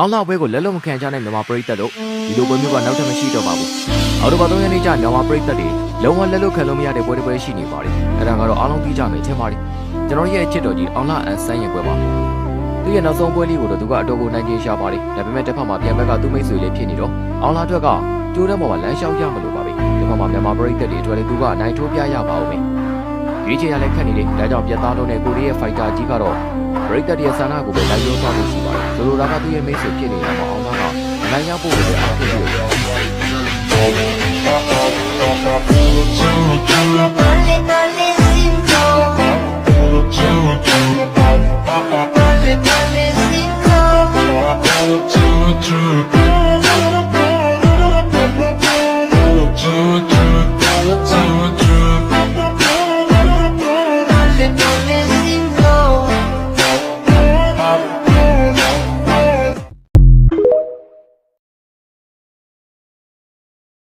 အောင်လာပွဲကိုလက်လုံးမခံကြတဲ့မြန်မာပရိသတ်တို့ဒီလိုပွဲမျိုးကနောက်ထပ်မရှိတော့ပါဘူးအော်တိုဘာ3ရက်နေ့ကျမြန်မာပရိသတ်တွေလုံးဝလက်လုံးခံလို့မရတဲ့ပွဲတစ်ပွဲရှိနေပါတယ်အဲ့ဒါကတော့အားလုံးသိကြမယ်ထင်ပါတယ်ကျွန်တော်ရဲ့အချစ်တော်ကြီးအောင်လာအန်ဆန်းရဲ့ပွဲပါသူရဲ့နောက်ဆုံးပွဲလေးကိုတော့သူကအတော်ကိုနိုင်ကျင်ရှာပါတယ်ဒါပေမဲ့တစ်ဖက်မှာပြန်ဘက်ကသူ့မိတ်ဆွေလေးဖြစ်နေတော့အောင်လာအတွက်ကကျိုးတဲ့ပေါ်မှာလမ်းလျှောက်ရမလို့ပါပဲဒီမှာမြန်မာပရိသတ်တွေအတွက်လည်းသူကအနိုင်ထိုးပြရပါဦးမယ် ရွေးချယ်ရလဲခက်နေတယ်ဒါကြောင့်ပြတ်သားလုံးနဲ့ကိုရီးယားဖိုက်တာကြီးကတော့ပရိသတ်ရဲ့ဆန္ဒကိုပဲလိုက်ပြောသွားလို့ရှိပါတယ်။ဆိုလိုတာကသူ့ရဲ့မိတ်ဆွေဖြစ်နေတာမအောင်တော့အနိုင်ရဖို့ပဲအားဖြစ်လို့ Dale, dale, sin Dale, dale, sin